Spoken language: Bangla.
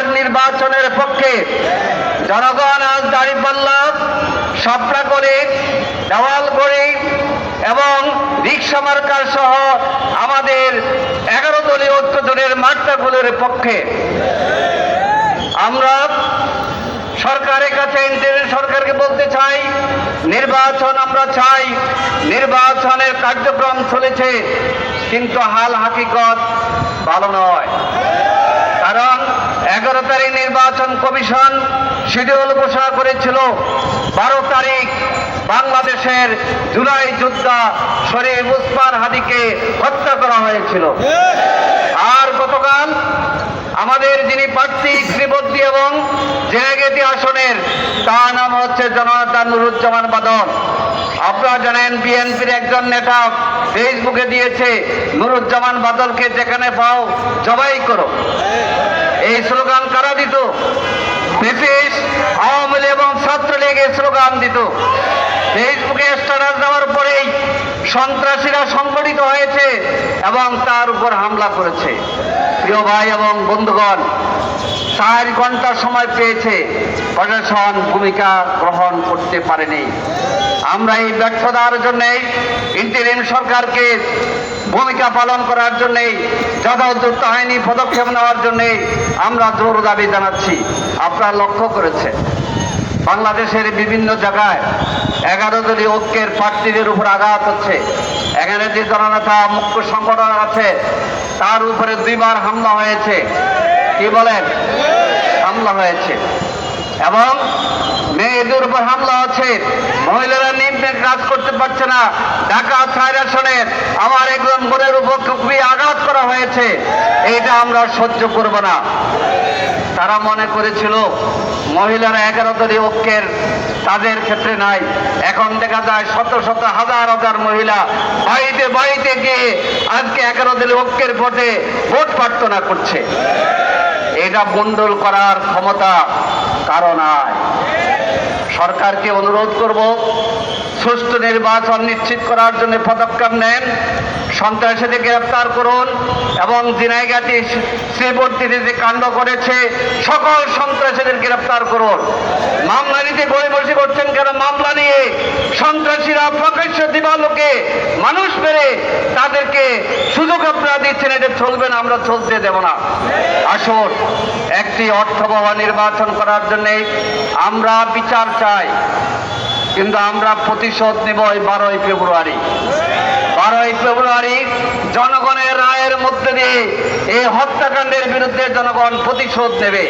সুন্দর নির্বাচনের পক্ষে জনগণ আজ দাঁড়িপাল্লা সাপড়া করে দেওয়াল করে এবং রিক্সা মার্কার সহ আমাদের এগারো দলীয় ঐক্যজনের মার্কাগুলোর পক্ষে। আমরা সরকারের কাছে সরকারকে বলতে চাই, নির্বাচন আমরা চাই, নির্বাচনের কার্যক্রম চলেছে, কিন্তু হাল হাকিকত ভালো নয়। কারণ এগারো তারিখ নির্বাচন কমিশন শিডিউল ঘোষণা করেছিল। বারো তারিখ বাংলাদেশের জুলাই যোদ্ধা শরীফ উসমান হাদিকে হত্যা করা হয়েছিল। আর গতকাল আমাদের যিনি প্রার্থী শ্রীবদ্দী এবং জেনেগেতি আসনের তার নাম হচ্ছে জনতা নুরুজ্জামান বাদল। আপনারা জানেন, বিএনপির একজন নেতা ফেসবুকে দিয়েছে, নুরুজ্জামান বাদলকে যেখানে পাও জবাই করো। এই স্লোগান কারা দিত? ব্রিটিশ, আওয়ামী লীগ এবং ছাত্রলীগ এই স্লোগান দিত। ফেসবুকে স্ট্যাটাস দেওয়ার পরেই সন্ত্রাসীরা সংগঠিত হয়েছে এবং তার উপর হামলা করেছে। প্রিয় ভাই এবং বন্ধুগণ, চার ঘণ্টা সময় পেয়েছে প্রশাসন ভূমিকা গ্রহণ করতে পারেনি। আমরা এই ব্যর্থতার জন্যে ইন্টারিম সরকারকে ভূমিকা পালন করার জন্যে যথাযথ আইনি পদক্ষেপ নেওয়ার জন্যে আমরা জোর দাবি জানাচ্ছি। আপনারা লক্ষ্য করেছেন, বাংলাদেশের বিভিন্ন জায়গায় এগারো দলীয় ঐক্যের প্রার্থীদের উপর আঘাত হচ্ছে। এখানে যে জননেতা মুখ্য সংগঠন আছে, তার উপরে দুইবার হামলা হয়েছে। কি বলেন? হামলা হয়েছে। এবং মেয়েদের উপর হামলা হচ্ছে। মহিলারা নিম্নে কাজ করতে পারছে না। ঢাকা ছায় আসনের আমার একজন বোনের উপর খুবই আঘাত করা হয়েছে। এটা আমরা সহ্য করব না। তারা মনে করেছিল, মহিলারা এগারো দলীয় ঐক্যের, তাদের ক্ষেত্রে নাই। এখন দেখা যায় শত শত হাজার হাজার মহিলা বাড়িতে বাড়িতে গিয়ে আজকে এগারো দলীয় ঐক্যের ভোটে ভোট প্রার্থনা করছে। এটা বন্ডল করার ক্ষমতা কারণ নাই। সরকারকে অনুরোধ করব, সুষ্ঠু নির্বাচন নিশ্চিত করার জন্য পদক্ষেপ নেন সন্ত্রাসীদের গ্রেপ্তার করুন এবং জিনাইগাতি শ্রীবর্তীতে যে কাণ্ড করেছে, সকল সন্ত্রাসীদের গ্রেপ্তার করুন। মামলা নিতে বসে করছেন কেন? মামলা নিয়ে সন্ত্রাসীরা প্রকাশ্য দিবালোকে মানুষ মেরে তাদেরকে সুযোগ আপনারা দিচ্ছেন, এটা চলবে না, আমরা চলতে দেব না। আসুন, একটি অর্থবহ নির্বাচন করার জন্যে আমরা বিচার চাই, কিন্তু আমরা প্রতিশোধ নেব এই বারোই ফেব্রুয়ারি। বারোই ফেব্রুয়ারি জনগণের রায়ের মধ্যে দিয়ে এই হত্যাকাণ্ডের বিরুদ্ধে জনগণ প্রতিশোধ নেবে।